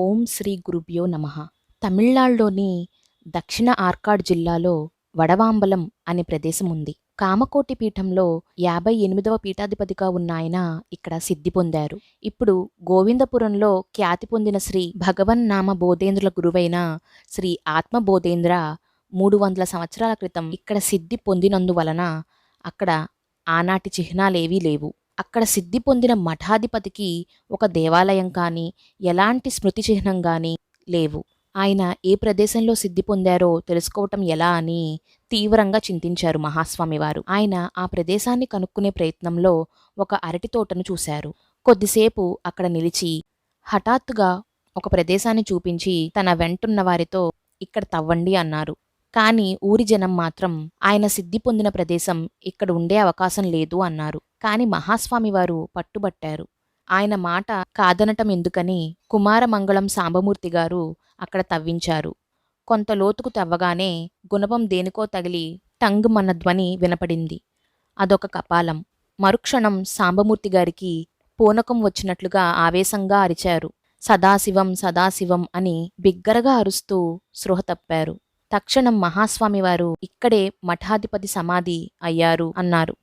ఓం శ్రీ గురుభ్యో నమ. తమిళనాడులోని దక్షిణ ఆర్కాడ్ జిల్లాలో వడవాంబలం అనే ప్రదేశం ఉంది. కామకోటి పీఠంలో యాభై ఎనిమిదవ పీఠాధిపతిగా ఉన్న ఆయన ఇక్కడ సిద్ధి పొందారు. ఇప్పుడు గోవిందపురంలో ఖ్యాతి పొందిన శ్రీ భగవన్నామ బోధేంద్రుల గురువైన శ్రీ ఆత్మబోధేంద్ర మూడు వందల సంవత్సరాల క్రితం ఇక్కడ సిద్ధి పొందినందువలన అక్కడ ఆనాటి చిహ్నాలేవీ లేవు. అక్కడ సిద్ధి పొందిన మఠాధిపతికి ఒక దేవాలయం కానీ ఎలాంటి స్మృతి చిహ్నం కానీ లేవు. ఆయన ఏ ప్రదేశంలో సిద్ధి పొందారో తెలుసుకోవటం ఎలా అని తీవ్రంగా చింతించారు మహాస్వామివారు. ఆయన ఆ ప్రదేశాన్ని కనుక్కునే ప్రయత్నంలో ఒక అరటి తోటను చూశారు. కొద్దిసేపు అక్కడ నిలిచి హఠాత్తుగా ఒక ప్రదేశాన్ని చూపించి తన వెంటున్న వారితో ఇక్కడ తవ్వండి అన్నారు. కానీ ఊరి జనం మాత్రం ఆయన సిద్ధి పొందిన ప్రదేశం ఇక్కడ ఉండే అవకాశం లేదు అన్నారు. కాని మహాస్వామి వారు పట్టుబట్టారు. ఆయన మాట కాదనటం ఎందుకని కుమారమంగళం సాంబమూర్తి గారు అక్కడ తవ్వించారు. కొంత లోతుకు తవ్వగానే గుణపం దేనికో తగిలి టంగ్ మన ధ్వని వినపడింది. అదొక కపాలం. మరుక్షణం సాంబమూర్తి గారికి పూనకం వచ్చినట్లుగా ఆవేశంగా అరిచారు. సదాశివం సదాశివం అని బిగ్గరగా అరుస్తూ స్పృహ తప్పారు. తక్షణం మహాస్వామివారు ఇక్కడే మఠాధిపతి సమాధి అయ్యారు అన్నారు.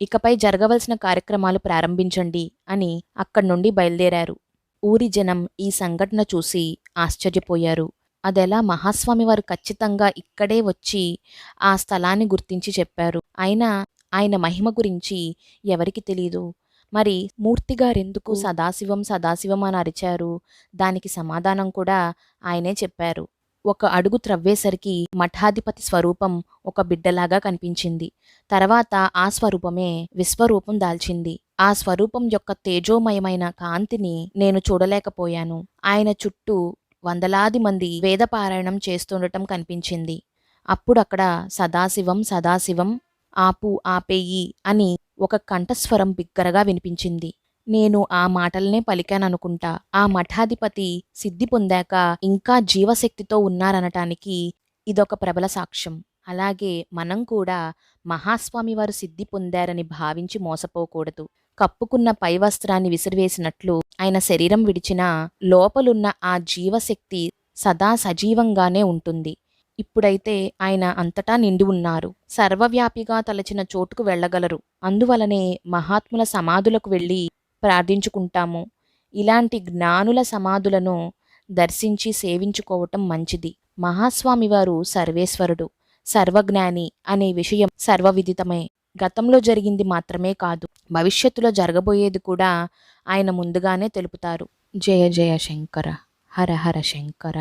ఇకపై జరగవలసిన కార్యక్రమాలు ప్రారంభించండి అని అక్కడి నుండి బయలుదేరారు. ఊరి జనం ఈ సంఘటన చూసి ఆశ్చర్యపోయారు. అదెలా మహాస్వామివారు ఖచ్చితంగా ఇక్కడే వచ్చి ఆ స్థలాన్ని గుర్తించి చెప్పారు. అయినా ఆయన మహిమ గురించి ఎవరికి తెలీదు. మరి మూర్తిగారెందుకు సదాశివం సదాశివం అని అరిచారు? దానికి సమాధానం కూడా ఆయనే చెప్పారు. ఒక అడుగు త్రవ్వేసరికి మఠాధిపతి స్వరూపం ఒక బిడ్డలాగా కనిపించింది. తర్వాత ఆ స్వరూపమే విశ్వరూపం దాల్చింది. ఆ స్వరూపం యొక్క తేజోమయమైన కాంతిని నేను చూడలేకపోయాను. ఆయన చుట్టూ వందలాది మంది వేదపారాయణం చేస్తుండటం కనిపించింది. అప్పుడక్కడ సదాశివం సదాశివం ఆపు ఆపేయి అని ఒక కంఠస్వరం బిగ్గరగా వినిపించింది. నేను ఆ మాటలనే పలికాననుకుంటా. ఆ మఠాధిపతి సిద్ధి పొందాక ఇంకా జీవశక్తితో ఉన్నారనటానికి ఇదొక ప్రబల సాక్ష్యం. అలాగే మనం కూడా మహాస్వామి వారు సిద్ధి పొందారని భావించి మోసపోకూడదు. కప్పుకున్న పై వస్త్రాన్ని విసిరివేసినట్లు ఆయన శరీరం విడిచినా లోపలున్న ఆ జీవశక్తి సదా సజీవంగానే ఉంటుంది. ఇప్పుడైతే ఆయన అంతటా నిండి ఉన్నారు. సర్వవ్యాపిగా తలచిన చోటుకు వెళ్ళగలరు. అందువలనే మహాత్ముల సమాధులకు వెళ్ళి ప్రార్థించుకుంటాము. ఇలాంటి జ్ఞానుల సమాధులను దర్శించి సేవించుకోవటం మంచిది. మహాస్వామి వారు సర్వేశ్వరుడు సర్వజ్ఞాని అనే విషయం సర్వవిదితమే. గతంలో జరిగింది మాత్రమే కాదు భవిష్యత్తులో జరగబోయేది కూడా ఆయన ముందుగానే తెలుపుతారు. జయ జయ శంకర హర హర శంకర.